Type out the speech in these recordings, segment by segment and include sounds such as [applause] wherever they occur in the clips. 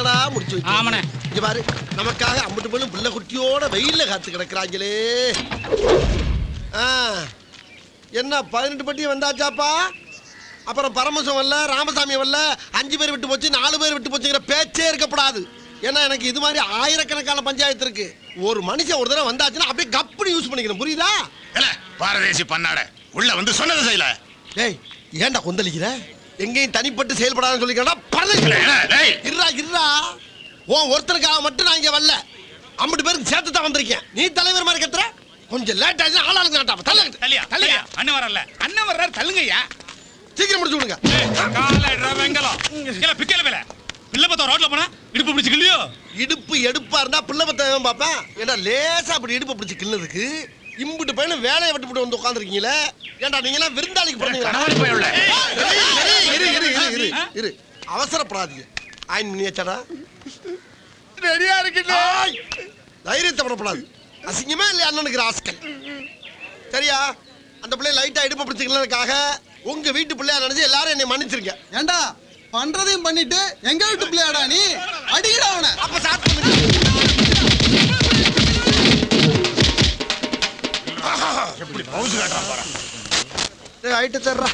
என்னத்தடா முடிச்சு வச்சு. ஆமாண்ணே. இங்க பாரு நமக்காக அம்பட்டு பொண்ணு பிள்ளை குட்டியோட வெயில்ல காத்து கிடக்குறாங்களே ஆ, என்ன பதினெட்டு பட்டி வந்தாச்சாப்பா? அப்புறம் பரமசம் வரல ராமசாமி வரல அஞ்சு பேர் விட்டு போச்சு நாலு பேர் விட்டு போச்சுங்கிற பேச்சே இருக்கப்படாது ஏன்னா எனக்கு இது மாதிரி ஆயிரக்கணக்கான பஞ்சாயத்து இருக்கு. ஒரு மனுஷன் ஒரு தடவை வந்தாச்சுன்னா அப்படியே கப்புனு யூஸ் பண்ணிக்கணும். புரியுதா? பாரதேசி பண்ணாட உள்ள வந்து சொன்னது செய்யல. டேய் ஏன்டா கொந்தளிக்கிற? எங்கேயும் தனிப்பட்டு செயல்படாதுன்னு சொல்லிக்கிறா இல்ல, இல்ல, டேய். இருடா இருடா. உன் ஒருத்தருக்காக மட்டும் நான் இங்க வரல. அம்பட்டு பேருக்கு சேர்த்து தான் வந்திருக்கேன். நீ தலைவர் மாதிரி கத்துற? கொஞ்சம் லேட் ஆச்சு ஆளாளுங்க நாட்டா தள்ள தள்ளியா தள்ளியா. அண்ணன் வரல அண்ணன் வர்றாரு தள்ளுங்கய்யா. சீக்கிரம் முடிச்சு விடுங்க. கால வெங்கலம். இல்ல பிக்கல வேலை பிள்ளை பார்த்தா ரோட்ல போனா இடுப்பு பிடிச்சிக்கலையோ இடுப்பு எடுப்பா இருந்தா பிள்ளை பத்த பாப்பேன் ஏன்னா லேசா அப்படி இடுப்பு பிடிச்சு கிள்ளதுக்கு இம்புட்டு பையனும் வேலையை விட்டு விட்டு வந்து உட்காந்துருக்கீங்களே ஏன்டா நீங்க எல்லாம் விருந்தாளிக்கு பிறந்தீங்களா? கணவன் போய் உள்ள. இரு, இரு, இரு, இரு, இரு, இரு. அவசரப்படாதீங்க. ஆயின் பண்ணியாச்சாடா ரெடியா இருக்குல்ல ஆய்! தைரியத்தை படப்படாது அசிங்கமே இல்லையா அண்ணனுக்கு ராஸ்கல்? சரியா? அந்த பிள்ளை லைட்டா இடுப்பு பிடிச்சிக்கலதுக்காக உங்க வீட்டு பிள்ளையா நினைச்சு எல்லாரும் என்னை மன்னிச்சிருக்கேன் ஏண்டா பண்றதையும் பண்ணிட்டு எங்க வீட்டு பிள்ளையாடா நீ? அடிக்கடா அவனை. அப்ப ஸ்டார்ட் பண்ணுங்க எப்படி பவுசு காட்டுறான் பாரு. டேய், ஐட்டு தர்றா.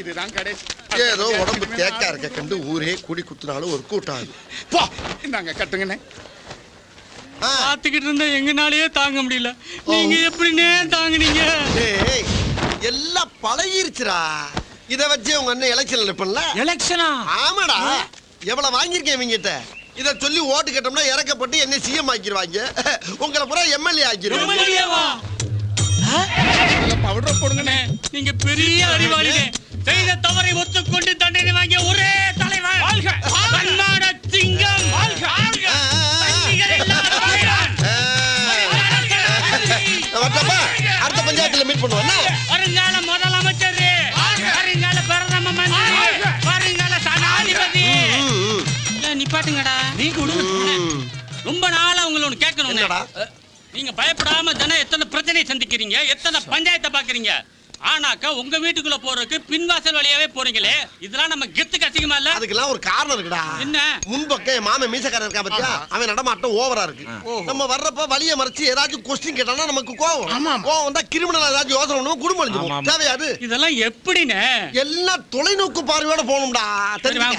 இதுதான் கடைசி. ஏதோ உடம்பு தேக்கா இருக்க கண்டு ஊரே கூடி குத்துனாலும் ஒரு கூட்டம் ஆகுது. போ. இந்தாங்க கட்டுங்கண்ணே. பார்த்துக்கிட்டு இருந்தா எங்கனாலயே தாங்க முடியல. நீங்க எப்படின்னே தாங்குனீங்க? டேய் எல்லாம் பழகிருச்சுடா. இத வச்சு உங்க அண்ணன் எலெக்ஷன்ல நிப்பல எலெக்ஷனா ஆமாடா. எவ்வளவு வாங்கியிருக்கேன் இவங்கிட்ட? இத சொல்லி ஓட்டு கேட்டோம்னா இறக்கப்பட்டு என்ன சிஎம் ஆக்கிடுவாங்க உங்களை பூரா எம்எல்ஏ ஆக்கிடுவாங்க பவுடர் போடுங்கண்ணே. நீங்க பெரிய அறிவாளிங்க. செய்த தவறை ஒத்துக்கொண்டு தண்டனை வாங்கிய ஒரே தலைவர் வாழ்க! கர்நாட சிங்கம். வாழ்க! அடுத்த பஞ்சாயத்துல மீட் பண்ணுவோம்? வருங்கால முதலமைச்சர் வருங்கால பிரதம மந்திரி. வருங்கால சனாதிபதி. நிப்பாட்டுங்கடா நீ ரொம்ப நாளா உங்களை ஒண்ணு கேட்கணும்? நீங்க பயப்படாம தினம் எத்தனை பிரச்சனையை சந்திக்கிறீங்க? எத்தனை பஞ்சாயத்தை பாக்குறீங்க ஆனாக்கா உங்க வீட்டுக்குள்ள போறதுக்கு பின்வாசல் வழியாவே போறீங்களே. இதெல்லாம் நம்ம கெத்துக்கு அசிங்கமா இல்ல? அதுக்கெல்லாம் ஒரு காரணம் இருக்குடா. என்ன? முன்பக்கம் என் மாமன் மீசக்காரன் இருக்கான் பாத்தியா? அவன் நடமாட்டம் ஓவரா இருக்கு. நம்ம வர்றப்ப வழிய மறைச்சு ஏதாச்சும் கொஸ்டின் கேட்டானா நமக்கு கோவம். கோவம் வந்தா கிரிமினல் ஏதாச்சும் யோசனை பண்ணுவோம் குடும்பம் அழிஞ்சு. தேவையாது. இதெல்லாம் எப்படின்னு? எல்லாம் தொலைநோக்கு பார்வையோட போகணும்டா.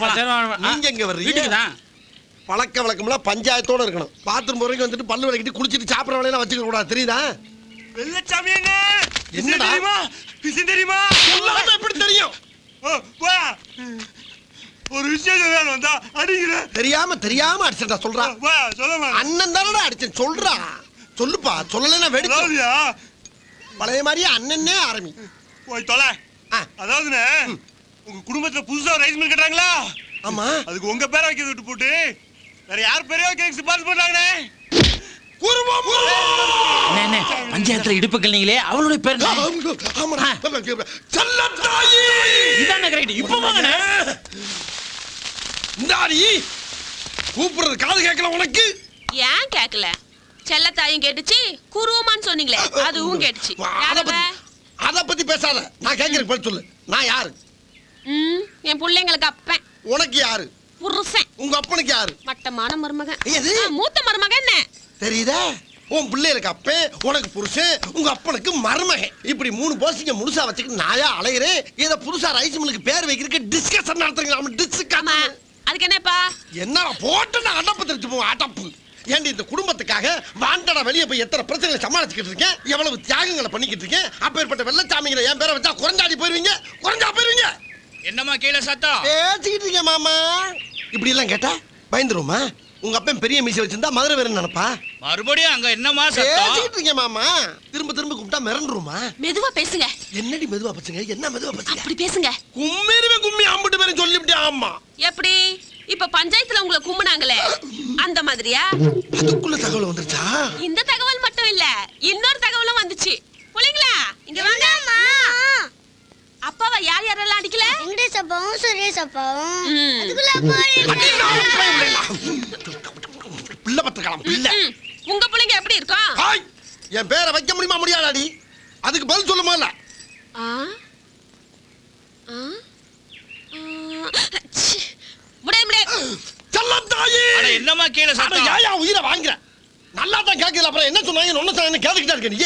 வாங்க. நீங்க எங்க வர்றீங்க? வீட்டுக்கு தான். பழக்க வழக்கம்லாம் பஞ்சாயத்தோட இருக்கணும். பாத்ரூம் வரைக்கும் வந்துட்டு பல்லு விளக்கிட்டு குளிச்சிட்டு சாப்பிட்ற வேலையெல்லாம் வச்சுக்க கூடாது தெரியுதா? வெள்ளச்சாமி என்னடா? விஷயம் தெரியுமா? சொல்லாம எப்படி தெரியும்? ஒரு விஷயம் வேணும் வந்தா அடிக்கிறேன். தெரியாம தெரியாம அடிச்சா சொல்றா. சொல்ல அண்ணன் தானடா அடிச்சேன். சொல்றா. சொல்லுப்பா சொல்லலைன்னா வெடிச்சு பழைய மாதிரியே அண்ணனே ஆரம்பி. போய் தொலை. அதாவதுண்ணே உங்க குடும்பத்துல புதுசா ரைஸ் மில் கட்டுறாங்களா? ஆமா. அதுக்கு உங்க பேரை வைக்கிறது விட்டு போட்டு. வேற யார் பேரையோ கேக் சிபாரிசு பண்றாங்கண்ணே? பஞ்சாயத்துல இடுப்புகள் நீங்களே அவளுடைய பேர் இதானே கரெக்ட் இப்போ வாங்கண்ணே இந்தாடி கூப்பிடுறது காது கேட்கல உனக்கு? ஏன் கேக்கல செல்லத்தாயும் கேட்டுச்சு குருவமான்னு சொன்னீங்களே அதுவும் கேட்டுச்சு. அத? பத்தி அத பத்தி பேசாத. நான் கேட்கறதுக்கு பதில் சொல்லு. நான் யாரு? ம், என் பிள்ளைங்களுக்கு அப்பன். உனக்கு யாரு? புருஷன். உங்க அப்பனுக்கு யாரு? மட்டமான மருமகன். எது? மூத்த மருமகன் என்ன? தெரியுதா? உன் பிள்ளைகளுக்கு அப்பே உனக்கு புருஷன் உங்க அப்பனுக்கு மருமகன். இப்படி மூணு போஸ்டிங்க முழுசா வச்சுக்கிட்டு நாயா அலையிறேன்? இத புதுசா ரைஸ் மில்லுக்கு பேர் வைக்கிறதுக்கு டிஸ்கஷன் நடத்துறீங்க. ஆமா. டிஸ்கஷன் அதுக்கு என்னப்பா? என்ன போட்டு நான் அடப்பு தெரிஞ்சு போவோம் அடப்பு. ஏண்டி இந்த குடும்பத்துக்காக வாண்டடா வெளியே போய் எத்தனை பிரச்சனைகளை சமாளிச்சுக்கிட்டு இருக்கேன்? எவ்வளவு தியாகங்களை பண்ணிக்கிட்டு இருக்கேன்? அப்பேற்பட்ட வெள்ளச்சாமிங்களை என் பேரை வச்சா குறைஞ்சாடி போயிருவீங்க? குறைஞ்சா போயிருவீங்க? என்னம்மா கீழே சத்தம்? பேசிக்கிட்டு இருக்கேன் மாமா. இப்படி எல்லாம் கேட்டா பயந்துருமா உங்க அப்பன் பெரிய மீசை வச்சிருந்தா மதுரை வேற நினைப்பா? மறுபடியும் அங்க என்னம்மா பேசிக்கிட்டு இருக்கேன் மாமா. திரும்ப திரும்ப கூப்பிட்டா மிரண்டுருமா மெதுவா பேசுங்க. என்னடி மெதுவா பச்சுங்க என்ன மெதுவா பச்சுங்க அப்படி பேசுங்க. கும்மிருவே கும்மி. அம்பிட்டு பேரும் சொல்லிவிட்டேன் ஆமா. எப்படி? இப்ப பஞ்சாயத்துல உங்களை கும்பினாங்களே. அந்த மாதிரியா? அதுக்குள்ள தகவல் வந்துருச்சா? இந்த தகவல் மட்டும் இல்ல இன்னொரு தகவலும் வந்துச்சு. புள்ளைங்களா இங்க வாங்க. அப்பாவை யார் யாரெல்லாம் அடிக்கல? வெங்கடேஷ் அப்பாவும் சுரேஷ் அப்பாவும். அதுக்குள்ள. பிள்ளை பத்திரக்கலாம் பிள்ளை உங்க பிள்ளைங்க எப்படி இருக்கும் என் பேரை வைக்க முடியுமா முடியாதாடி? அதுக்கு பதில் சொல்ல முதல்ல ஆ? ஆ? ஆ, ச்சீ. முடியாது முடியாது செல்லத்தாயி என்னம்மா கீழே ஏன்யா உயிரை வாங்குற. நல்லா தான் கேட்கல அப்புறம் என்ன சொன்னாங்க ஒன்னு சொன்னாங்க கேட்டுக்கிட்டே இருக்க நீ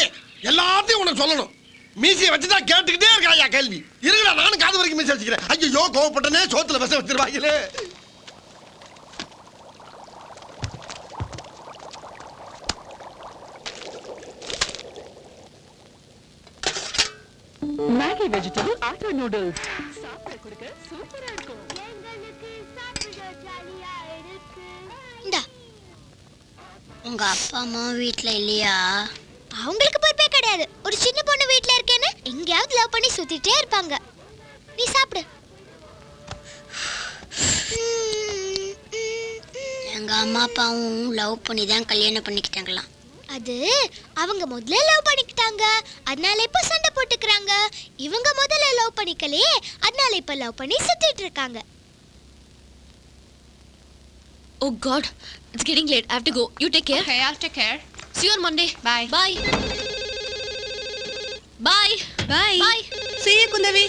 எல்லாத்தையும் உனக்கு சொல்லணும். மீசியை வச்சு தான் கேட்டுக்கிட்டே இருக்காயா கேள்வி இருக்குடா நானும் காது வரைக்கும் மீசி வச்சுக்கிறேன் ஐயோ கோவப்பட்டனே சோத்துல விஷம் வச்சிருவாங்களே மேகி வெஜிடபிள் ஆட்டோ நூடுல்ஸ். சாப்பிட கொடுக்க சூப்பரா இருக்கும். இந்தா உங்க அப்பா அம்மா வீட்ல இல்லையா? அவங்களுக்கு பொறுப்பே கிடையாது. ஒரு சின்ன பொண்ணு வீட்ல இருக்கேன்னு எங்கேயாவது லவ் பண்ணி சுத்திட்டே இருப்பாங்க. நீ சாப்பிடு. எங்க அம்மா அப்பாவும் லவ் பண்ணி தான் கல்யாணம் பண்ணிக்கிட்டாங்களாம். அது அவங்க முதல்ல லவ் பண்ணிக்கிட்டாங்க. அதனால இப்ப சண்டை போட்டுக்கிறாங்க. இவங்க முதல்ல லவ் பண்ணிக்கலையே. அதனால இப்ப லவ் பண்ணி சுத்திட்டு இருக்காங்க. ஓ God it's getting late I have to go you take care Okay, I'll take care. see you on monday. Bye. bye. Bye. Bye. bye. See you, Kundavi.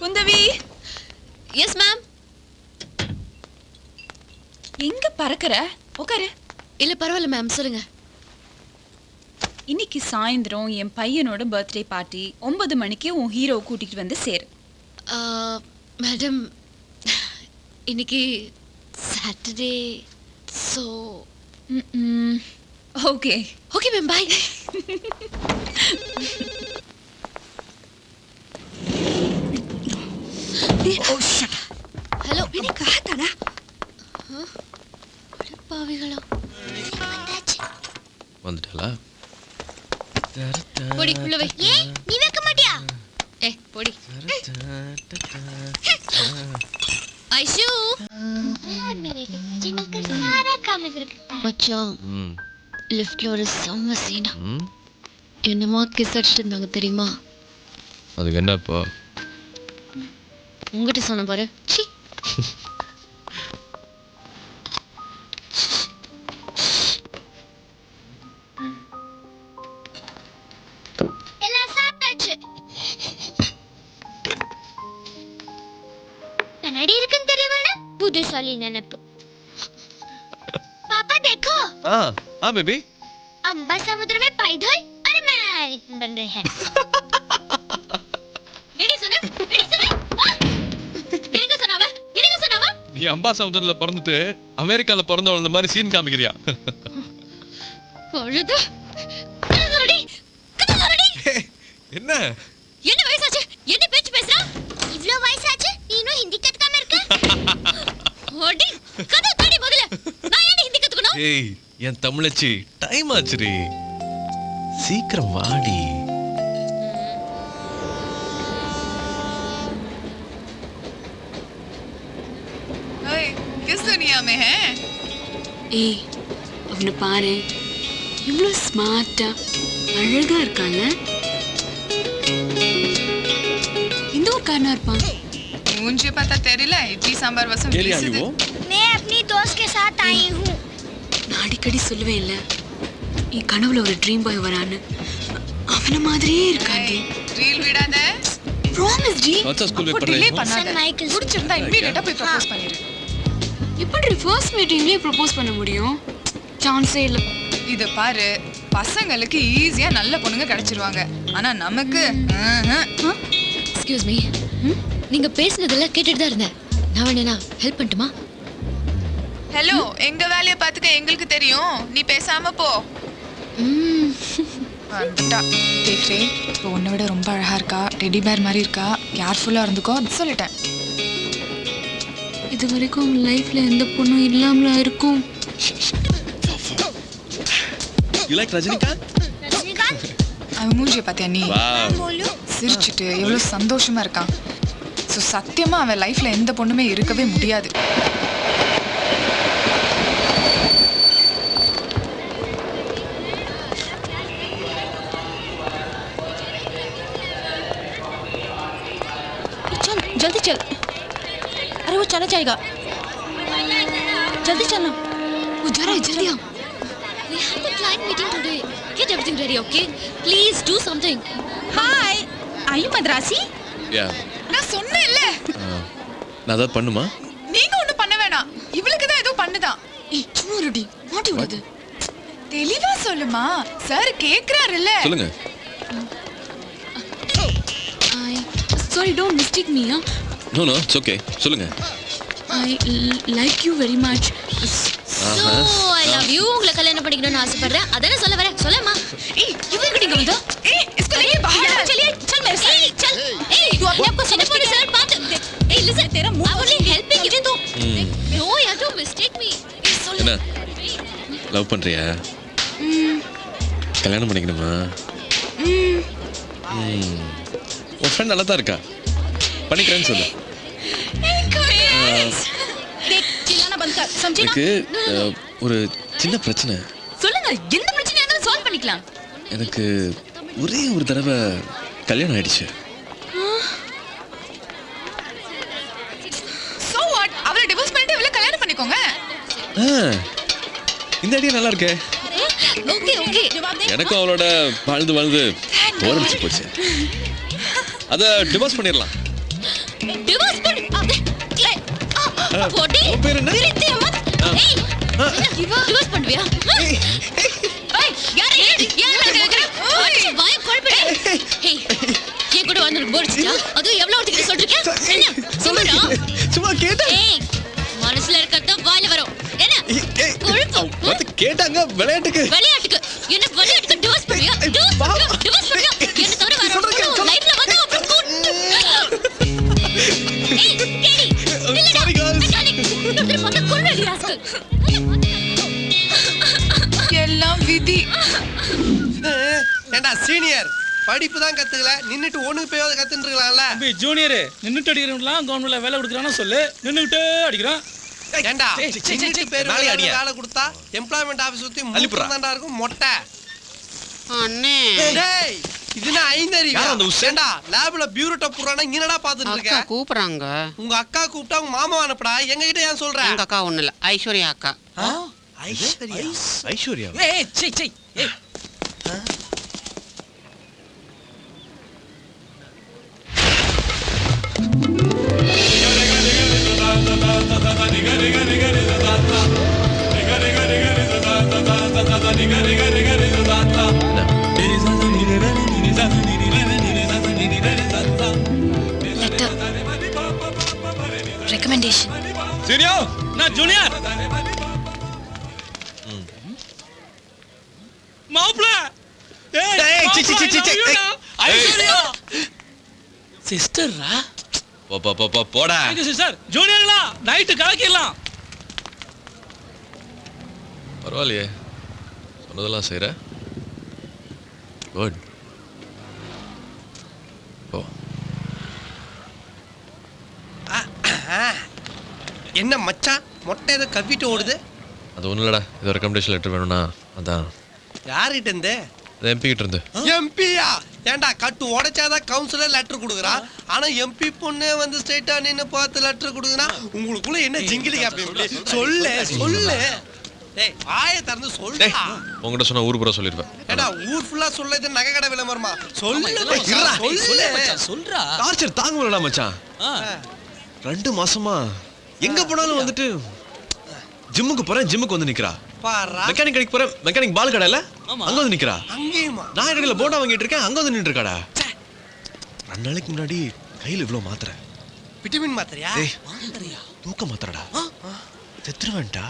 Kundavi. yes ma'am. எங்க பறக்கற? உட்காரு இல்ல பரவாயில்ல ma'am சொல்லுங்க. இன்னைக்கு சாயந்தரம் என் பையனோட birthday party ஒன்பது மணிக்கு உன் ஹீரோ கூட்டிட்டு வந்து சேரு. மேடம் இன்னைக்கு Saturday so okay okay ma'am bye hello காத்தாடா பாவிகளா வந்துட்டாளா பொடி உள்ள வை ஏ நீ வைக்க மாட்டியா ஏ பொடி ஐஷு மச்சான் லிஃப்ட்ல ஒரு செம்ம சீனா என்னமா கிஸ் அடிச்சிட்டு இருந்தாங்க தெரியுமா அதுக்கு என்ன இப்போ உங்ககிட்ட சொன்ன பாரு சி எல்லாம் சாப்பிட்டாச்சு கண்ணாடி இருக்குன்னு தெரியவன புத்திசாலி நினைப்பு पापा देखो ஆ ஆ பேபி अम्बा समुद्र में पाई धोई और मैं बन रहे हैं நீ அம்பா சமுத்திரத்துல பிறந்துட்டு அமெரிக்கால பிறந்த வளர்ந்த மாதிரி சீன் காமிக்கிறியா? என்ன? என்ன வயசாச்சு? என்ன பேச்சு பேசுறா? இவ்ளோ வயசாச்சு? நீ இன்னும் ஹிந்தி கத்துக்காம இருக்க? அடி கதை தடி முதல்ல. நான் ஏன் ஹிந்தி கத்துக்கணும்? ஏய் என் தமிழச்சி டைம் ஆச்சுடி. சீக்கிரம் வாடி. ஏய் அவனை பாரு இவ்வளோ ஸ்மார்ட்டா அழகா இருக்கான்ல இந்த ஊர்க்காரனா இருப்பான் मुझे पता तेरे इडली सांबार वसम मैं अपनी दोस्त के साथ आई हूँ நான் அடிக்கடி சொல்லுவேன் இல்ல என் கனவுல ஒரு ட்ரீம் பாய் வரான்னு அவன மாதிரியே இருக்காண்டி ரீல் விடாத ப்ராமிஸ் டி வச்சா ஸ்கூல் அப்போ பேப்பர் டிலே St. பண்ணாத Michael's. பிடிச்சிருந்தா இம்மீடியட்டா போய் ப்ரப்போஸ் பண்ணிரு எப்படி ஃபர்ஸ்ட் மீட்டிங்லயே ப்ரப்போஸ் பண்ண முடியும்? சான்ஸே இல்ல. இது பாரு பசங்களுக்கு ஈஸியா நல்ல பொண்ணுங்க கிடைச்சிருவாங்க. ஆனா நமக்கு எக்ஸ்கியூஸ் மீ? நீங்க பேசுனதெல்லாம் கேட்டுட்டு தான் இருந்தேன். நான் வேணா ஹெல்ப் பண்ணட்டுமா? ஹலோ எங்க வேலைய பாத்துக்க எங்களுக்கு தெரியும். நீ பேசாம போ. ம். வந்துட்டா. கேட்குறே இப்போ உன்னை விட ரொம்ப அழகா இருக்கா? டெடி பேர் மாதிரி இருக்கா? கேர்ஃபுல்லா இருந்துக்கோ சொல்லிட்டேன். இது வரைக்கும் அவங்க லைஃப்பில் எந்த பொண்ணும் இல்லாமல் இருக்கும். அவன் மூஞ்சிய பார்த்தியா நீ? சிரிச்சுட்டு எவ்வளோ சந்தோஷமா இருக்கான். ஸோ சத்தியமாக அவன் லைஃப்பில் எந்த பொண்ணுமே இருக்கவே முடியாது. जाएगा जल्दी चलना वो जा रहा है जल्दी आ We have a client meeting today. Get everything ready, okay? Please do something. हाय आई मद्रासी யா நான் சொன்னேன்ல நான் ஏதாவது பண்ணுமா நீங்க ஒண்ணும் பண்ண வேணாம் இவளுக்கு தான் ஏதோ பண்ணுதான் ஏய் சும்மா ரெடி மாட்டி விடாது தெளிவா சொல்லுமா சார் கேக்குறாருல்ல சொல்லுங்க I sorry don't mistake me no no it's okay சொல்லுங்க I like you very much so I love you உங்களை கல்யாணம் பண்ணிக்கணும்னு ஆசைப்படுறேன் அதானே சொல்ல வரேன் சொல்லமா ஏய் இவன் கிட்ட இங்க வந்தா ए इसको लेके बाहर आ चलिए चल मेरे साथ ए, चल ए तू अपने आप को समझती है सर बात ए लिसन तेरा मुंह I only helping even though no yeah do mistake me என்ன லவ் பண்றியா கல்யாணம் பண்ணிக்கணுமா ம். உன் ஃப்ரெண்ட் நல்லா தான் இருக்கா பண்ணிக்கிறேன்னு சொல்லு ஒரு சின்ன பிரச்சனை. சொல்லுங்க எந்த பிரச்சனையா இருந்தாலும் சால்வ் பண்ணிக்கலாம். எனக்கு ஒரே ஒரு தடவை கல்யாணம் ஆயிடுச்சு. சோ வாட் அவளை டிவோர்ஸ் பண்ணிட்டு இவளை கல்யாணம் பண்ணிக்கோங்க. இந்த ஐடியா நல்லா இருக்கே. ஓகே எனக்கும் அவளோட வாழ்ந்து வாழ்ந்து போரடிச்சு போச்சு. அதை டிவோர்ஸ் பண்ணிடலாம். போடி உன் பேர் என்ன? விரித்திய மத் ஏய் டிவோர்ஸ் பண்ணுவியா? ஏய் யார் யார் கேக்குற? அடிச்சு வாய் கொழுப்பிடு. ஏய் ஏன் கூட வந்து அடிச்சா அது எவ்வளவு ஒருத்தர் சொல்றீங்க? என்ன சும்மாடா சும்மா கேட்டேன் ஏய் மனசுல இருக்கிறது வாயில வரும். என்ன? கொழுப்பு கேட்டாங்க விளையாட்டுக்கு. விளையாட்டுக்கு. என்ன விளையாட்டுக்கு? டிவோர்ஸ் பண்ணுவியா? டிவோர்ஸ் ஏண்டா சீனியர் படிப்பு தான் கத்துக்கல. நின்னுட்டு ஒண்ணுக்கு போய் கத்துட்டு இருக்கலாம்ல தம்பி ஜூனியர் நின்னுட்டு அடிக்கிறவங்களாம் கவர்மெண்ட்ல வேலை கொடுக்குறான்னு சொல்லு. நின்னுட்டே அடிக்கிறான். ஏண்டா? நின்னுட்டு பேர். வேலை கொடுத்தா எம்ப்ளாய்மெண்ட் ஆபீஸ் சுத்தி. தான்டா இருக்கும் மொட்டை. அண்ணே. டேய் இதுனா ஐந்தறிவு. யார் அந்த உஸ்ஸு? ஏண்டா லேப்ல பியூரோட்ட புறானா என்னடா பாத்துட்டு அக்கா இருக்க? கூப்பிடுறாங்க. உங்க அக்கா கூப்பிட்டா உங்க மாமா அனுப்புடா. எங்க கிட்ட ஏன் சொல்ற? எங்க அக்கா ஒண்ணு இல்ல ஐஸ்வர்யா அக்கா. ஐஸ்வர்யா? ஐஸ்வர்யா ஏய் சை சை. ஏய் சீனியோ நான் ஜூனியர் மாப்ள ஏய் ஏய், சி, சி, சி, சி, சி, ஏய். போ போ போ, போ போடா. சார் ஜூனியர்களா நைட்டு கலக்கிடலாம். பரவாயில்லையே. சொன்னதெல்லாம் செய்கிற குட் போ. என்ன மச்சான் மொட்டை ஏதோ கவ்விட்டு ஓடுது. அது ஒன்றும் இல்லடா. இது ரெக்கமெண்டேஷன் லெட்டர் வேணும்னா அதான். யார்கிட்ட இருந்து? அது எம்பி கிட்ட இருந்து. எம்பியா ஏண்டா கட்டு உடைச்சாதான் கவுன்சிலர் லெட்டர் கொடுக்குறான் ஆனா எம்பி பொண்ணு வந்து ஸ்ட்ரைட்டா நின்னு பார்த்து லெட்டர் கொடுக்குறா உங்களுக்குள்ள என்ன ஜிங்கிலி கேப்பி? சொல்லு சொல்லு. டேய் வாயை திறந்து டேய் சொல்லுடா உங்ககிட்ட சொன்னா ஊர் பூரா சொல்லிருப்பேன் ஏடா ஊர் ஃபுல்லா சொல்ல இது நகை கடை விளம்பரமா சொல்லு சொல்லு. சொல்றா. டார்ச்சர் தாங்க முடியல மச்சான். ரெண்டு மாசமா. எங்க போனாலும் வந்துட்டு ஜிம்முக்கு போறேன் ஜிம்முக்கு வந்து நிக்கிறா. பாரா மெக்கானிக் கடைக்கு போறேன் மெக்கானிக் பால் கடையில? அங்க வந்து நிக்கிறா? அங்கேயுமா? நான் கடையில போட்டா வாங்கிட்டு இருக்கேன் அங்க வந்து நின்று இருக்காடா ரெண்டு நாளைக்கு முன்னாடி கையில இவ்வளவு மாத்திரை. விட்டமின் மாத்திரையா? டேய் தூக்க மாத்திரடா. செத்துருவேன்டா.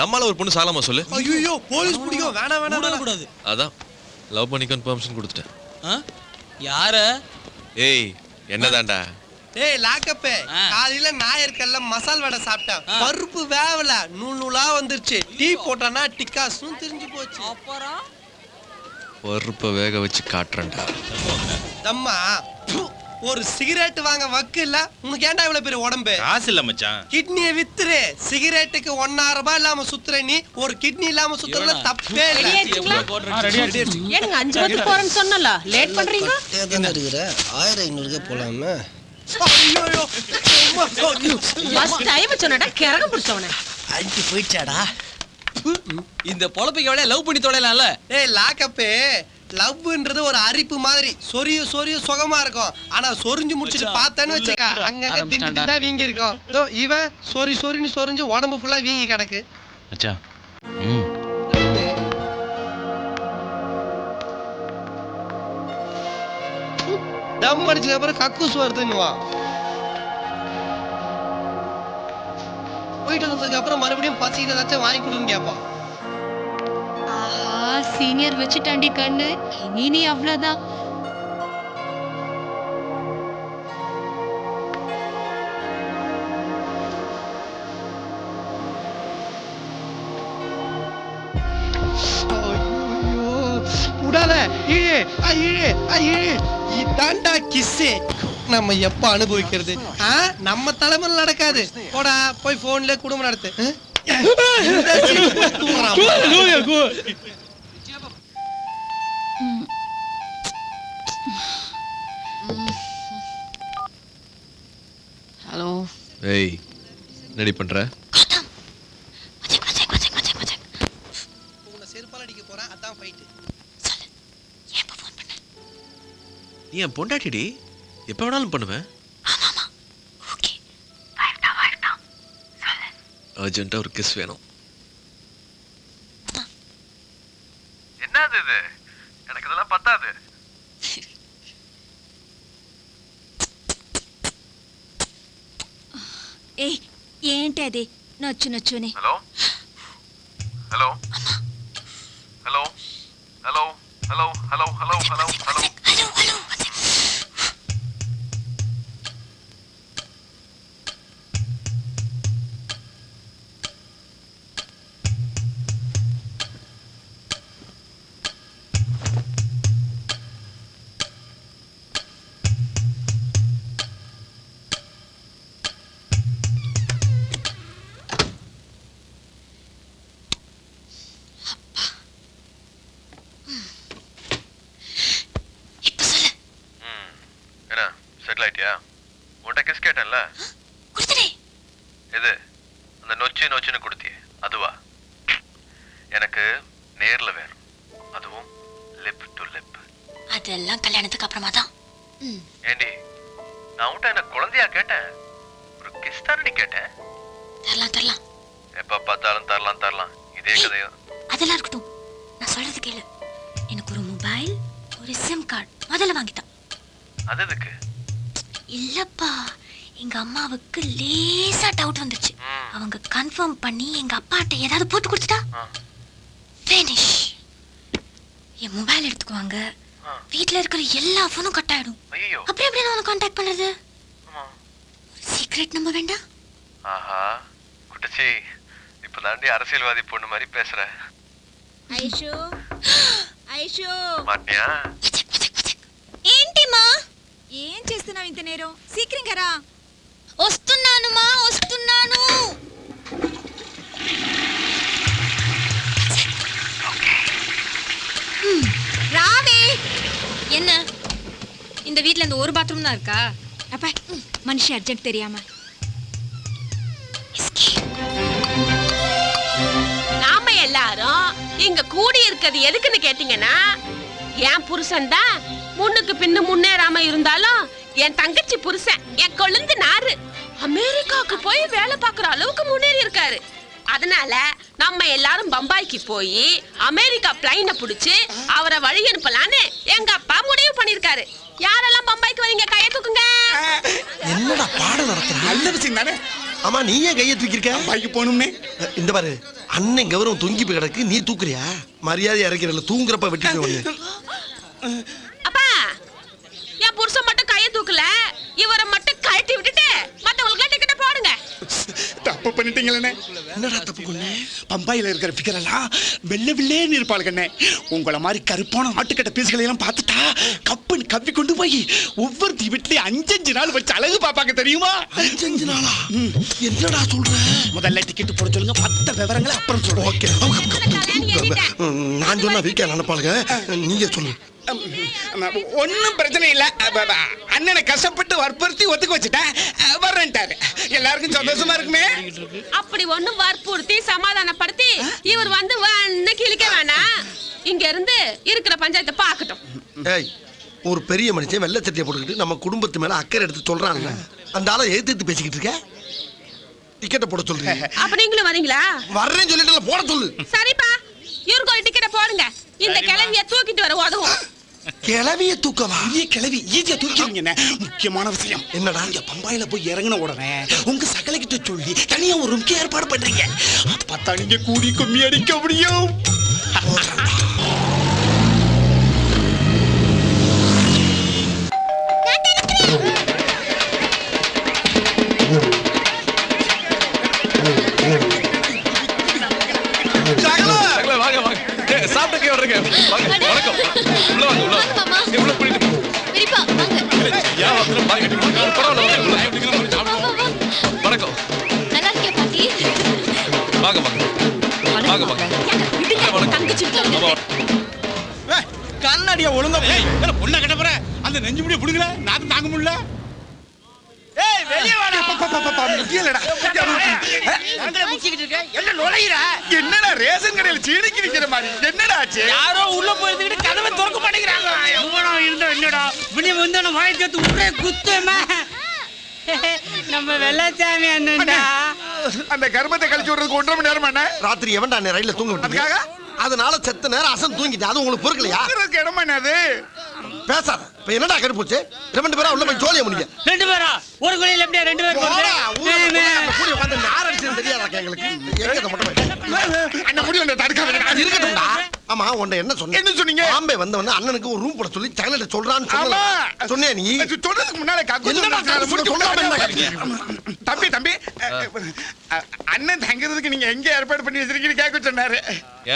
நம்மால ஒரு பொண்ணு சாலாமா சொல்லு. ஐயோ போலீஸ் பிடிக்கும். வேணாம் வேணாம் வேணாம். கூடாது அதான். லவ் பண்ணிக்கன்னு பெர்மிஷன் கொடுத்துட்டேன். யார? ஏய் என்னதான்டா? டேய் லாக்கப்பே. காலையில நாயர்கல்ல மசால் வடை சாப்பிட்டேன். பருப்பு வேவல நூல் நூலா வந்துருச்சு. டீ போட்டானா டிக்காசும் தெரிஞ்சு போச்சு. அப்புறம்? பருப்பை வேக வச்சு காட்டுறேன்டா. தம்மா ப்பு, ஒரு சிகரெட் வாங்க வக்கு இல்ல? உனக்கு ஏன்டா இவ்வளவு பெரிய உடம்பு? காசு இல்ல மச்சான். கிட்னியை வித்துரு. சிகரெட்டுக்கு ஒன்னாயிரம் ரூபாய் இல்லாம சுத்துற நீ. ஒரு கிட்னி இல்லாம சுத்துறதுல தப்பே இல்ல. ஏனுங்க அஞ்சு பத்து போறேன்னு சொன்னல. லேட் பண்றீங்க? இருக்கிற ஆயிரம் ஐநூறுக்கே போலாமே. டைம் சொன்னடா பிடிச்சவனே அஞ்சு இந்த பொழப்புக்கு எவ்வளவு லவ் பண்ணி தொலைலாம்ல ஏய் லாக்கப்பே லவ்ன்றது ஒரு அரிப்பு மாதிரி. சொரிய சொரிய சுகமா இருக்கும். ஆனா சொரிஞ்சு முடிச்சிட்டு பார்த்தேன்னு வச்சுக்க அங்கங்க திட்டு தான் வீங்கி இருக்கும் இதோ இவன் சொரி சொரின்னு சொரிஞ்சு உடம்பு ஃபுல்லா வீங்கி கிடக்கு. ம். தம் அடிச்சதுக்கு அப்புறம் கக்கூஸ் வருதுன்னுவான் போயிட்டு வந்ததுக்கு அப்புறம் மறுபடியும் பசிக்கு ஏதாச்சும் வாங்கி கொடுன்னு கேட்பான் ஆஹா சீனியர் வச்சுட்டாண்டி கண்ணு. இனி நீ அவ்வளோதான் ஐயோ ஆ, இழு இதாண்டா கிஸ்ஸு நம்ம எப்ப அனுபவிக்கிறது? ஆ? நம்ம தலைமையில் நடக்காது. போடா போய் போன்ல குடும்பம் நடத்து. ஹலோ. ஏய் என்னடி பண்ற? நீ என் பொண்டாட்டிடி? எப்போ வேணாலும் பண்ணுவேன். அர்ஜென்ட்டாக ஒரு கிஸ் வேணும். என்னது இது? எனக்கு இதெல்லாம் பத்தாது. ஏய் ஏன்டா அது நச்சு நொச்சுனே ஹலோ? 嗯 என் மொபைல் எடுத்துக்குவாங்க வீட்ல இருக்கிற எல்லா ஃபோனும் கட் ஆயிடும் ஐயோ அப்புறம் எப்படி நான் காண்டாக்ட் பண்றது சீக்ரெட் நம்ப வேண்டாம் ஆஹா குட்டச்சி இப்ப தாண்டி அரசியல்வாதி பொண்ணு மாதிரி பேசுற ఐషు ఐషు மாட்டியா ఏంటిమా ఏం చేస్తున్నావు ఇంత నేరం సీక్రంగా రా వస్తున్నానుమా వస్తున్నాను என்ன? இந்த வீட்ல இந்த ஒரு பாத்ரூம் தான் இருக்கா? அப்பா மனுஷி அர்ஜென்ட் தெரியாம. நாம எல்லாரும் இங்க கூடி இருக்கிறது எதுக்குன்னு கேட்டீங்கன்னா என் புருஷன் தான் முன்னுக்கு பின்னு முன்னேறாம இருந்தாலும் என் தங்கச்சி புருஷன் என் கொழுந்து நாரு அமெரிக்காவுக்கு போய் வேலை பார்க்குற அளவுக்கு முன்னேறி இருக்காரு. அதனால நம்ம எல்லாரும் பம்பாய்க்கு போய் அமெரிக்கா பிளைனை பிடிச்சு அவரை வழி அனுப்பலான்னு எங்க அப்பா முடிவு பண்ணிருக்காரு. யாரெல்லாம் பம்பாய்க்கு வரீங்க? கையை தூக்குங்க. என்னடா பாடம் நடத்துற? நல்ல விஷயம் தானே? ஆமா நீ ஏன் கையை தூக்கிருக்க பைக்கு போகணும்னே. இந்த பாரு அண்ணன் கௌரவம் தொங்கி போய் கிடக்கு நீ தூக்குறியா? மரியாதை இறக்கிறல தூங்குறப்ப வெட்டிட்டு ஒண்ணு அப்பா என் புருஷன் மட்டும் கையை தூக்கல இவரை மட்டும் கழட்டி விட்டுட்டு மத்தவங்களுக்கு டிக்கெட்டை போடுங்க தப்பு பண்ணிட்டீங்களே என்னடா தப்பு கொண்ணே பம்பாயில இருக்கிற ஃபிகர் எல்லாம் வெள்ளை வெள்ளேன்னு இருப்பாளுங்கண்ணே உங்களை மாதிரி கருப்பான ஆட்டுக்கட்ட பீஸ்களை எல்லாம் பார்த்து பார்த்துட்டா கப்புன்னு கப்பி கொண்டு போய் ஒவ்வொரு வீட்லயும் அஞ்சஞ்சு நாள் வச்சு அழகு பாப்பாங்க தெரியுமா? அஞ்சஞ்சு நாளா? என்னடா சொல்ற? முதல்ல டிக்கெட் போட சொல்லுங்க மத்த விவரங்களை அப்புறம் சொல்றேன். ஓகே. நான் சொன்னா வீக்கா நினைப்பாளுங்க நீங்க சொல்லு. ஒன்றும் பிரச்சனை இல்லை. அண்ணனை கஷ்டப்பட்டு வற்புறுத்தி ஒத்துக்க வச்சுட்டேன். வர்றேன்ட்டாரு. எல்லாருக்கும் சந்தோஷமா இருக்குமே? அப்படி ஒண்ணும் வற்புறுத்தி சமாதானப்படுத்தி இவர் வந்து கிழிக்க வேணாம். இங்க இருந்து இருக்கிற பஞ்சாயத்தை பார்க்கட்டும். ஏய் ஒரு பெரிய மனுஷன் வெள்ளை சட்டையை போட்டுக்கிட்டு நம்ம குடும்பத்து மேல அக்கறை எடுத்து சொல்றான்ல. அந்த ஆளை எதிர்த்து பேசிக்கிட்டு இருக்க? டிக்கெட்டை போட சொல்றீங்க அப்ப நீங்களும் வரீங்களா? வர்றேன்னு சொல்லிட்டு போட சொல்லு. சரிப்பா. இவருக்கு ஒரு டிக்கெட்டை போடுங்க. இந்த கிளவிய தூக்கிட்டு வர உதவும். கிளவிய தூக்கவா? பெரிய கிளவி ஈஸியா தூக்கிடுவீங்க முக்கியமான விஷயம். என்னடா? இங்க பம்பாயில போய் இறங்கின உடனே உங்க சகல கிட்ட சொல்லி தனியா ஒரு ரூம்க்கு ஏற்பாடு பண்றீங்க. அப்பதான் நீங்க கூடி கும்மி அடிக்க முடியும் வணக்கம். வாங்க வாங்க. வாங்க. கண்ணாடிய ஒழுங்கா பொண்ணை கட்ட போற? அந்த நெஞ்சு முடிய புடுங்கல? நான் தாங்க முடியல? என்னடா ரேஷன் கடையில சீனிக்கு நிக்கிற மாதிரி. என்னடா ஆச்சு? யாரோ உள்ள போயிருந்துக்கிட்டு கதவை திறக்க மாட்டேங்கிறாங்க. இருந்தா என்னடா? இப்படி வந்து நம்ம வாய் சேர்த்து ஒரே குத்துமா. நம்ம வெள்ளச்சாமி அண்ணன்டா. அந்த கர்மத்தை கழிச்சு விடுறதுக்கு ஒன்றரை மணி நேரம் என்ன ராத்திரி எவன்டா ரயில்ல தூங்க விட்டீங்க அதுக்காக? அதனால செத்த நேரம் அசன் தூங்கிட்டேன். அது உங்களுக்கு பொறுக்கலையா? இடமா என்னது பேசாத. இப்ப என்னடா கரு போச்சு ரெண்டு பேரா உள்ள போய் ஜோலிய முடிங்க. ரெண்டு பேரா? ஒரு குழியில எப்படியா ரெண்டு பேர் போடா, போறது? ஊர்ல ஏய், போய் அந்த கூடி உட்கார்ந்து நார் அடிச்சது தெரியாதாக்கா எங்களுக்கு எங்க மட்டும். அந்த முடி? வந்து? தடுக்காத இருக்கட்டும்டா. ஆமா உன்னை என்ன சொன்ன என்ன சொன்னீங்க? பாம்பே வந்த உடனே அண்ணனுக்கு ஒரு ரூம் போட சொல்லி சகலிட்ட சொல்றான்னு சொல்லல சொன்னியா நீ. சொல்றதுக்கு முன்னால? தம்பி தம்பி அண்ணன் தங்கிறதுக்கு நீங்க எங்க ஏற்பாடு பண்ணி வச்சிருக்கீங்க கேட்க சொன்னாரு.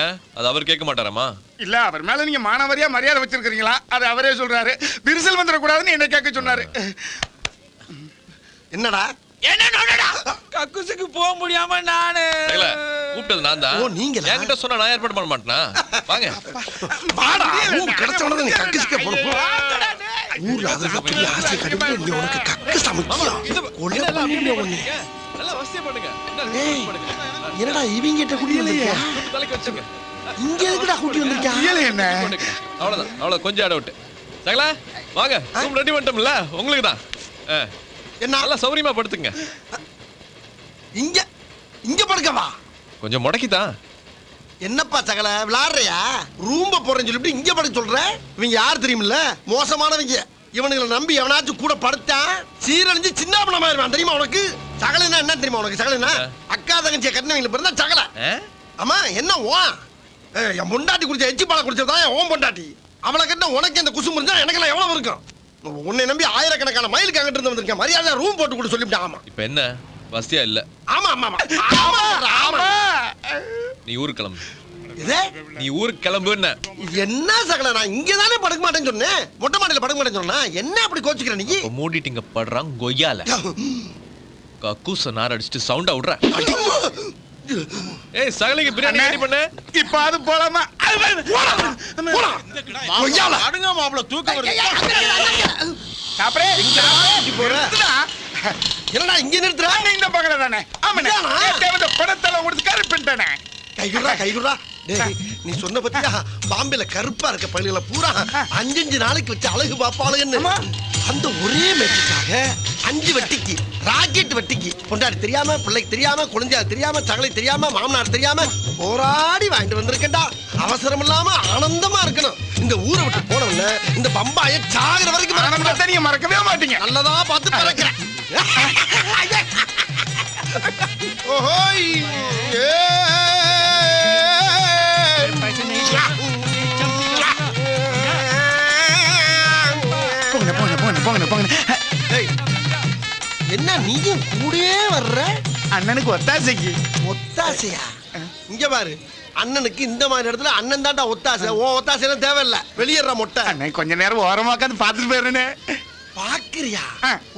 ஏன்? அது அவர் கேட்க மாட்டாராமா? இல்ல அவர் மேல நீங்க மானவரியா மரியாதை வச்சிருக்கீங்களா அது அவரே சொல்றாரு. விரிசல் வந்துடக்கூடாதுன்னு என்ன கேட்க சொன்னாரு. என்னடா? என்ன கக்குசுக்கு போக முடியாம நானு. கூப்பிட்டது நான் தான். ஓ, நீங்களா? என்கிட்ட சொன்னா நான் ஏற்பாடு பண்ண மாட்டேனா? வாங்க. வாடா. ரூம் கிடைச்ச உடனே நீ கக்கிஸ்கே போன போ. ஊர்ல அதுக்கு பெரிய ஆசை கடுப்பு நீ உனக்கு கக்கு சமைச்சியா கொல்ல பண்ணிடுவே உன்னை நல்லா வசதியா பண்ணுங்க. என்னடா இவங்க கிட்ட குடி வந்திருக்கியா? தலைக்கு வச்சுங்க இங்க எதுக்குடா கூட்டி வந்திருக்கியா? இயல என்ன? அவ்வளவுதான் அவ்வளவு கொஞ்சம் இடம் விட்டு. சகல வாங்க. ரூம் ரெடி பண்ணிட்டோம்ல உங்களுக்கு தான். என்ன? நல்லா சௌரியமா படுத்துங்க. இங்க இங்க படுக்கவா? கொஞ்சம் முடக்கி தான் என்னப்பா சகல விளாடுறியா ரூம்ப போறேன்னு சொல்லிட்டு இங்க படுக்க சொல்ற? இவங்க யார் தெரியுமில்ல? மோசமானவங்க. இவனுங்களை நம்பி எவனாச்சும் கூட படுத்தான் சீரழிஞ்சு சின்ன பண்ணமாயிருவான் தெரியுமா உனக்கு? சகலன்னா என்ன தெரியுமா உனக்கு? சகலன்னா அக்கா தங்கச்சியை கட்டினவங்களுக்கு பிறந்தா சகல? ஆமா என்ன ஓ என் பொண்டாட்டி குடிச்ச எச்சி பாலை குடிச்சதான் ஓன் பொண்டாட்டி. அவளை கட்டின உனக்கு இந்த குசும்பு இருந்தா எனக்கெல்லாம் எவ்வளவு இருக்கும்? உன்னை நம்பி ஆயிரக்கணக்கான மைலுக்கு அங்கிட்டு இருந்து வந்திருக்கேன். மரியாதை ரூம் போட்டு கூட சொல்லிவிட்டேன். ஆமா. இப்ப என்ன? வசதியா இல்ல. ஆமா ஆமா ஆமா. ஆமா நீ ஊருக்கு கிளம்பு. நீ ஊருக்கு கிளம்பு என்ன? என்ன சகல நான் இங்க தானே படுக்க மாட்டேன்னு சொன்னேன். மொட்டை மாடியில படுக்க மாட்டேன்னு சொன்னா என்ன அப்படி கோச்சுக்கிற நீ? மூடிட்டிங்க படுறான் கொய்யால. கக்கூச நார் அடிச்சுட்டு சவுண்டா விடுற ஏய் சகலைக்கு பிரியாணி ரெடி பண்ணு. இப்ப அது போலாமா. கொய்யால. அடுங்க மாப்பிள தூக்கம் வருது. சாப்பிடே போற? என்னடா இங்க நிறுத்துற இந்த பக்கம் தானே. ஆமாண்ணே? தேவத படத்தெல்லாம் கொடுத்து கரு பண்ணிட்டானே கைகுடா கைகுடா டேய் நீ சொன்ன பத்தியா? பாம்பேல கருப்பா இருக்க பள்ளியில பூரா அஞ்சு அஞ்சு நாளைக்கு வச்சு அழகு பாப்பாளுன்னு அந்த ஒரே மேட்சுக்காக அஞ்சு வட்டிக்கு ராக்கெட் வட்டிக்கு பொண்டாடி தெரியாம பிள்ளைக்கு தெரியாம குழந்தையார் தெரியாம சகலை தெரியாம மாமனார் தெரியாம போராடி வாங்கிட்டு வந்திருக்கேன்டா. அவசரம் இல்லாம ஆனந்தமா இருக்கணும். இந்த ஊரை விட்டு போனவன இந்த பம்பாய சாகுற வரைக்கும் மறக்க. நீங்க மறக்கவே மாட்டீங்க. நல்லதா பார்த்து பறக்கிறேன். ஓஹோய்! போங்க போங்க போங்க போங்க போங்க ஏய், என்ன நீயும் கூடயே வர்ற? அண்ணனுக்கு ஒத்தாசைக்கு. ஒத்தாசையா? இங்க பாரு. அண்ணனுக்கு இந்த மாதிரி இடத்துல அண்ணன் தான்டா ஒத்தாசை. ஓ ஒத்தாசை எல்லாம் தேவையில்ல. வெளியேற மொட்டை. அண்ணே கொஞ்ச நேரம் ஓரமா உட்காந்து பார்த்துட்டு போயிருந்தே பாக்குறியா.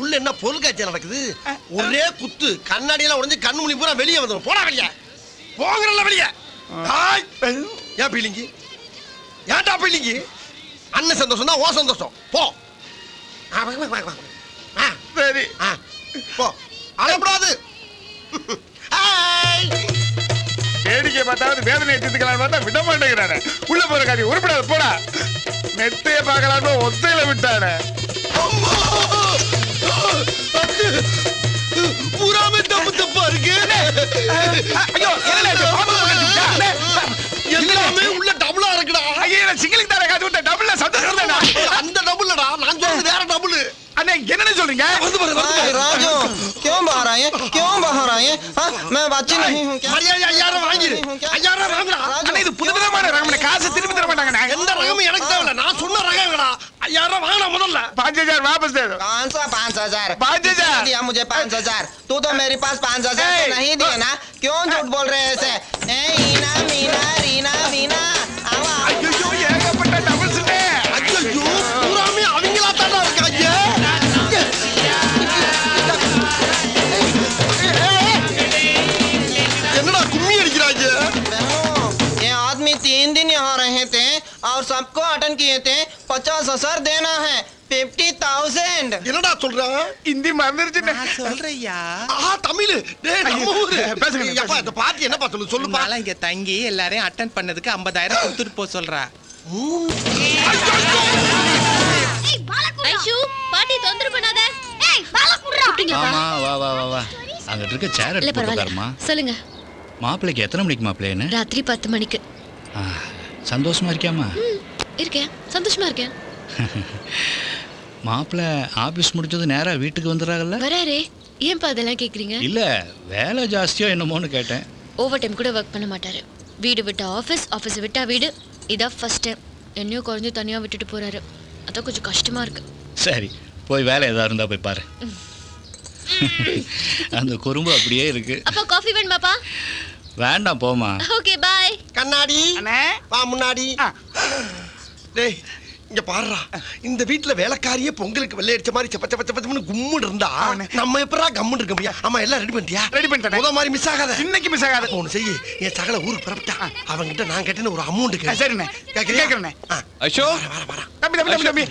உள்ள என்ன பொருள் நடக்குது? ஒரே குத்து. கண்ணாடி எல்லாம் உடைஞ்சு கண்ணு முழி பூரா வெளியே வந்துடும் போடா வெளிய. போகிறல்ல வெளிய. ஏன் பீலிங்கி ஏன்டா பீலிங்கி அண்ணன் சந்தோஷம் தான் ஓ சந்தோஷம் போ சரி ஆ, போ அழக்கூடாது. வேடிக்கை பார்த்தாவது வேதனை எடுத்துக்கலாம் பார்த்தா விட மாட்டேங்கிறானே உள்ள போற காரியம் உருப்படாது போடா மெத்தைய பார்க்கலாம்னு ஒத்தையில விட்டானே! பூராமே தப்பு தப்பா இருக்கு ஐயோ என்ன எல்லாமே உள்ள டபுளா இருக்குடா ஐயோ நான் சிங்கிளுக்கு தானே காத்து விட்டேன் டபுள்ல சந்தோஷம் தானே அந்த டபுள்லடா நான் சொல்றது வேற டபுள் அண்ணே என்னன்னு சொல்றீங்க வந்து பாரு வந்து பாரு राजू क्यों बाहर आए क्यों बाहर आए हाँ, मैं बच्ची नहीं हूँ क्या மரியாதை ஐயாயிரம் வாங்கிரு ஐயாயிரம் வாங்குடா அண்ணே இது புதுவிதமான ரகம் காசு திருப்பி தர மாட்டாங்கண்ணே எந்த ரகமும் எனக்கு தேவையில்ல நான் சொன்ன ரகங்கடா ஐயாயிரம் வாங்கினா முதல்ல पाँच हजार वापस दे दो कौन सा पाँच हजार पाँच हजार। दिया मुझे पाँच हजार तू तो मेरे पास पाँच हजार तो ए, नहीं दिया ना क्यों झूठ बोल रहे हैं ऐसे सबको अटेंड किए थे पचास हजार देना है फिफ्टी थाउजेंड என்னடா சொல்றான் இந்தி மறந்துருச்சுண்ணே சொல்றையா ஆ தமிழ் டேய் நம்ம ஊரு பேசுங்க, பேசுங்க. எப்பா இந்த பாட்டி என்னப்பா சொல்லு சொல்லுப்பா நாளா இங்க தங்கி எல்லாரையும் அட்டன் பண்ணதுக்கு ஐம்பதாயிரம் கொடுத்துட்டு போக சொல்றா ஐஷு பாட்டி தொந்தரவு பண்ணாத ஏய் பால குடுறா ஆமா வா வா வா வா அங்கிட்டு இருக்க சேர் இல்ல எடுத்து போட்டுக்காருமா பரவாயில்ல சொல்லுங்க மாப்பிள்ளைக்கு எத்தனை மணிக்கு மாப்பிள்ளைன்னு ராத்திரி பத்து மணிக்கு சந்தோஷமா இருக்கியாமா இருக்கேன். சந்தோஷமா இருக்கேன். [laughs] மாப்பிள்ளை ஆபீஸ் முடிஞ்சது நேரா வீட்டுக்கு வந்துடுறாங்கல்ல? வராரே. ஏன்பா அதெல்லாம் கேக்குறீங்க? இல்ல வேலை ஜாஸ்தியோ என்னமோன்னு கேட்டேன். ஓவர் டைம் கூட ஒர்க் பண்ண மாட்டாரு. வீடு விட்டா ஆஃபீஸ் ஆஃபீஸ் விட்டா வீடு. இதான் ஃபர்ஸ்ட் டைம் என்னையும் குறைஞ்சு தனியாக விட்டுட்டு போறாரு. அதான் கொஞ்சம் கஷ்டமா இருக்கு. சரி போய் வேலை ஏதா இருந்தா போய் பாரு. [laughs] அந்த குறும்பு அப்படியே இருக்கு. அப்பா காஃபி வேணுமாப்பா? வேண்டாம் போமா ஓகே பாய் கண்ணாடி. அண்ணே. வா முன்னாடி. டேய் இங்க பாருடா. இந்த வீட்ல வேலைக்காரியே பொங்கலுக்கு வெள்ளை அடிச்ச மாதிரி சப்ப சப்ப சப்பன்னு கும்முன்னு இருந்தா. நம்ம எப்படா கம்முன்னு இருக்க முடியும்? ஆமா எல்லாம் ரெடி பண்ணிட்டியா? Ready பண்ணிட்டேனே. முத மாதிரி மிஸ் ஆகாத. இன்னைக்கு மிஸ் ஆகாது. ஒண்ணு செய்யு. என் சகல ஊருக்கு பரப்பிட்டா அவங்கிட்ட நான் கேட்டேன்னு ஒரு அமௌண்ட் ஆ, சரிண்ணே. கேட்கறேண்ணே ஐஷோ. வர வர தம்பி தம்பி தம்பி.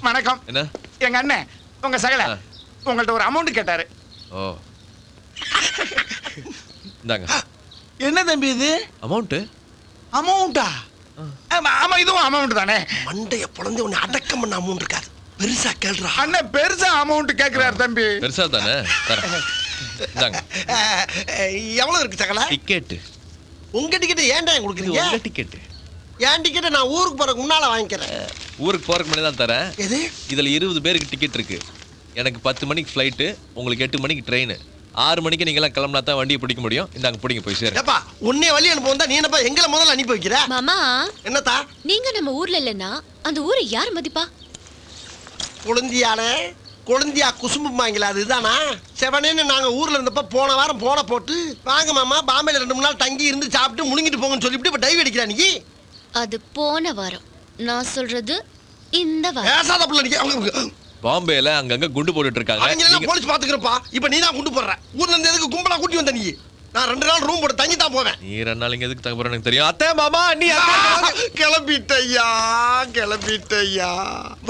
வணக்கம். என்ன? எங்க அண்ணன் உங்க சகல. உங்கள்ட்ட ஒரு அமௌண்ட் கேட்டாரு. ஓ. இந்தாங்க. என்ன தம்பி இது? அமௌண்ட்டு அமௌண்டா ஆமா ஆமா இதுவும் அமௌண்ட் தானே? மண்டைய பொழந்து உன்னை அடக்கம் பண்ண அமௌண்ட் இருக்காது. பெருசா கேள்றா. அண்ணன் பெருசா அமௌண்ட் கேக்குறாரு தம்பி. பெருசா தானே? எவ்வளவு இருக்கு சகல? டிக்கெட்டு உங்க டிக்கெட் ஏன்டா கொடுக்குறீங்க? உங்க டிக்கெட்டு என் டிக்கெட்டை நான் ஊருக்கு போறதுக்கு முன்னால வாங்கிக்கிறேன். ஊருக்கு போறதுக்கு முன்னாடி தான் தரேன். எது? இதுல இருபது பேருக்கு டிக்கெட் இருக்கு. எனக்கு பத்து மணிக்கு ஃப்ளைட்டு உங்களுக்கு எட்டு மணிக்கு ட்ரெயின் ஆறு மணிக்கு நீங்களாம் கிளம்புனா தான் வண்டியை பிடிக்க முடியும். இந்தாங்க பிடிங்க போய் சேருங்க. ஏப்பா உன்னைய வழி அனுப்ப வந்தா நீ என்னப்பா எங்களை முதல்ல அனுப்பி வைக்கிற? மாமா என்னத்தா? நீங்க நம்ம ஊர்ல இல்லைன்னா அந்த ஊரை யார் மதிப்பா? கொழுந்தியால கொழுந்தியா குசும்புமாங்களா அதுதானா? செவனேன்னு நாங்க ஊர்ல இருந்தப்ப போன வாரம் போன போட்டு வாங்க மாமா பாம்பேல ரெண்டு மூணு நாள் தங்கி இருந்து சாப்பிட்டு முழுங்கிட்டு போங்கன்னு சொல்லிவிட்டு இப்ப டைவ் அடிக்கிறா நீ? அது போன வாரம். நான் சொல்றது இந்த வாரம். பேசாத புள்ள பாம்பேல அங்கங்க குண்டு போட்டுட்டு இருக்காங்க அவங்க போலீஸ் பாத்துக்கிறப்பா இப்ப நீ தான் கொண்டு போடுற. ஊர்ல இருந்து எதுக்கு கும்பலா கூட்டி வந்த நீ? நான் ரெண்டு நாள் ரூம் போட்டு தங்கி தான் போவேன். நீ ரெண்டு நாள் இங்க எதுக்கு தங்க போற எனக்கு தெரியும். அத்தை மாமா நீ கிளம்பிட்டய்யா கிளம்பிட்டய்யா.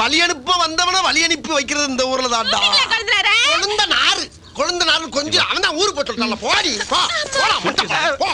வழி அனுப்ப வந்தவன வழி அனுப்பி வைக்கிறது இந்த ஊர்ல தான்டா. குழந்தை குழந்த நாறு. குழந்த நாறு கொஞ்சம் அவன் தான் ஊருக்கு போட்டு போடி போ. போடா முட்டை போ,